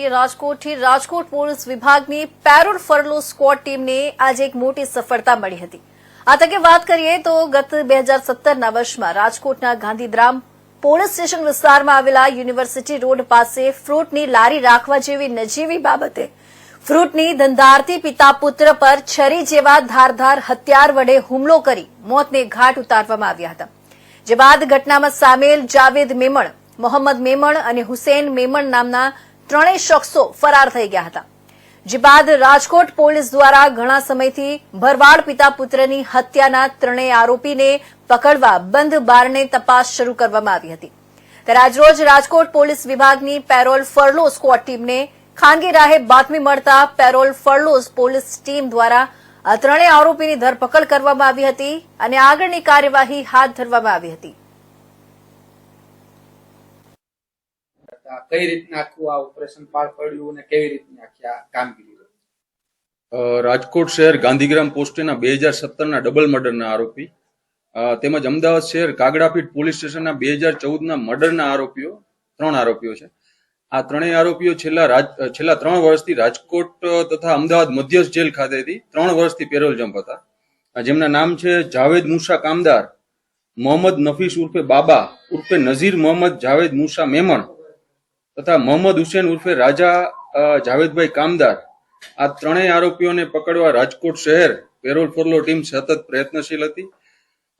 કરીએ રાજકોટથી રાજકોટ પોલીસ વિભાગની પેરોલ ફરલો સ્ક્વોડ ટીમને આજે એક મોટી સફળતા મળી હતી. આ તકે વાત કરીએ તો ગત બે હજાર વર્ષમાં રાજકોટના ગાંધીધામ પોલીસ સ્ટેશન વિસ્તારમાં આવેલા યુનિવર્સિટી રોડ પાસે ફ્રૂટની લારી રાખવા જેવી નજીવી બાબતે ફ્રૂટની ધંધારતી પિતા પુત્ર પર છરી જેવા ધારધાર હથિયાર વડે હુમલો કરી મોતને ઘાટ ઉતારવામાં આવ્યા હતા. જે બાદ ઘટનામાં સામેલ જાવેદ મેમણ, મોહમ્મદ મેમણ અને હુસેન મેમણ નામના ત્રણેય શખ્સો ફરાર થઈ ગયા હતા. જે બાદ રાજકોટ પોલીસ દ્વારા ઘણા સમયથી ભરવાડ પિતા પુત્રની હત્યાના ત્રણેય આરોપીને પકડવા બંધ બારને તપાસ શરૂ કરવામાં આવી હતી. ત્યારે આજરોજ રાજકોટ પોલીસ વિભાગની પેરોલ ફરલો સ્કવોડ ટીમને ખાનગી રાહે બાતમી મળતા પેરોલ ફરલોઝ પોલીસ ટીમ દ્વારા આ ત્રણેય આરોપીની ધરપકડ કરવામાં આવી હતી અને આગળની કાર્યવાહી હાથ ધરવામાં આવી હતી. કઈ રીતના આખું આ ઓપરેશન પાર પડ્યું અને કેવી રીતની આખી આ કામગીરી રાજકોટ શહેર ગાંધીગ્રામ પોસ્ટેના બે હજાર સત્તરના ડબલ મર્ડરના આરોપી. તેમજ અમદાવાદ શહેર કાગડાપીઠ પોલીસ સ્ટેશનના બે હજાર ચૌદના મર્ડરના આરોપીઓ, ત્રણ આરોપીઓ છે. આ ત્રણેય આરોપીઓ છેલ્લા છેલ્લા ત્રણ વર્ષથી રાજકોટ તથા અમદાવાદ મધ્યસ્થ જેલ ખાતેથી ત્રણ વર્ષથી પેરોલ જમ્પ હતા. જેમના નામ છે જાવેદ મુસા કામદાર, મોહમ્મદ નફીસ ઉર્ફે બાબા, ઉર્ફે નઝીર મોહમ્મદ જાવેદ મુસા મેમણ તથા મોહમ્મદ હુસેન ઉર્ફે રાજા જાવેદભાઈ કામદાર. આ ત્રણેય આરોપીઓને પકડવા રાજકોટ શહેર પેરોલ ફરલો ટીમ સતત પ્રયત્નશીલ હતી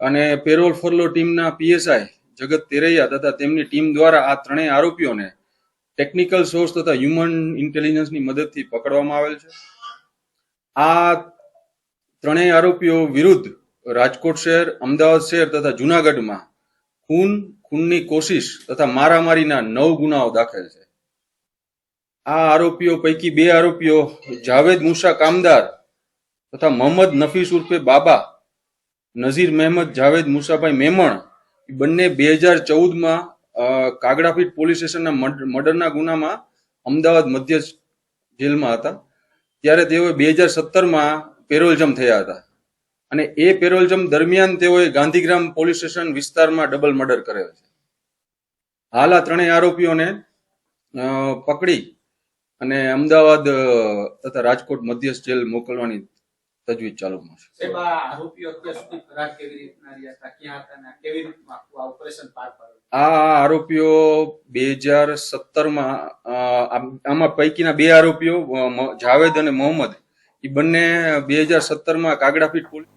અને પેરોલ ફરલો ટીમના પીએસઆઈ જગત તેરૈયા તથા તેમની ટીમ દ્વારા આ ત્રણેય આરોપીઓને ટેકનિકલ સોર્સ તથા હ્યુમન ઇન્ટેલિજન્સની મદદથી પકડવામાં આવેલ છે. આ ત્રણેય આરોપીઓ વિરુદ્ધ રાજકોટ શહેર, અમદાવાદ શહેર તથા જુનાગઢમાં ખૂન, ખૂનની કોશિશ તથા મારામારીના નવ ગુનાઓ દાખલ છે. આ આરોપીઓ પૈકી બે આરોપીઓ જાવેદ મુસા કામદાર તથા મોહમ્મદ નફીસ ઉર્ફે બાબા, નઝીર મહેમદ, જાવેદ મુસાભાઈ મેમણ બંને બે હજાર ચૌદમાં કાગડાપીઠ પોલીસ સ્ટેશનના મર્ડ- મર્ડરના ગુનામાં અમદાવાદ મધ્ય જેલમાં હતા. ત્યારે તેઓ બે હજાર સત્તરમાં પેરોલજમ થયા હતા. અને એ પેરોલજમ દરમિયાન તેઓએ ગાંધીગ્રામ પોલીસ સ્ટેશન વિસ્તારમાં ડબલ મર્ડર કરેલ છે. હાલ આ ત્રણેય આરોપીઓને પકડી અને અમદાવાદ તથા રાજકોટ મધ્યસ્થ જેલ મોકલવાની તજવીજ ચાલુમાં છે. આ આરોપીઓ બે હજાર સત્તરમાં આમાં પૈકીના બે આરોપીઓ જાવેદ અને મોહમ્મદ એ બંને બે હજાર સત્તરમાં કાગડાપીઠ પોલીસ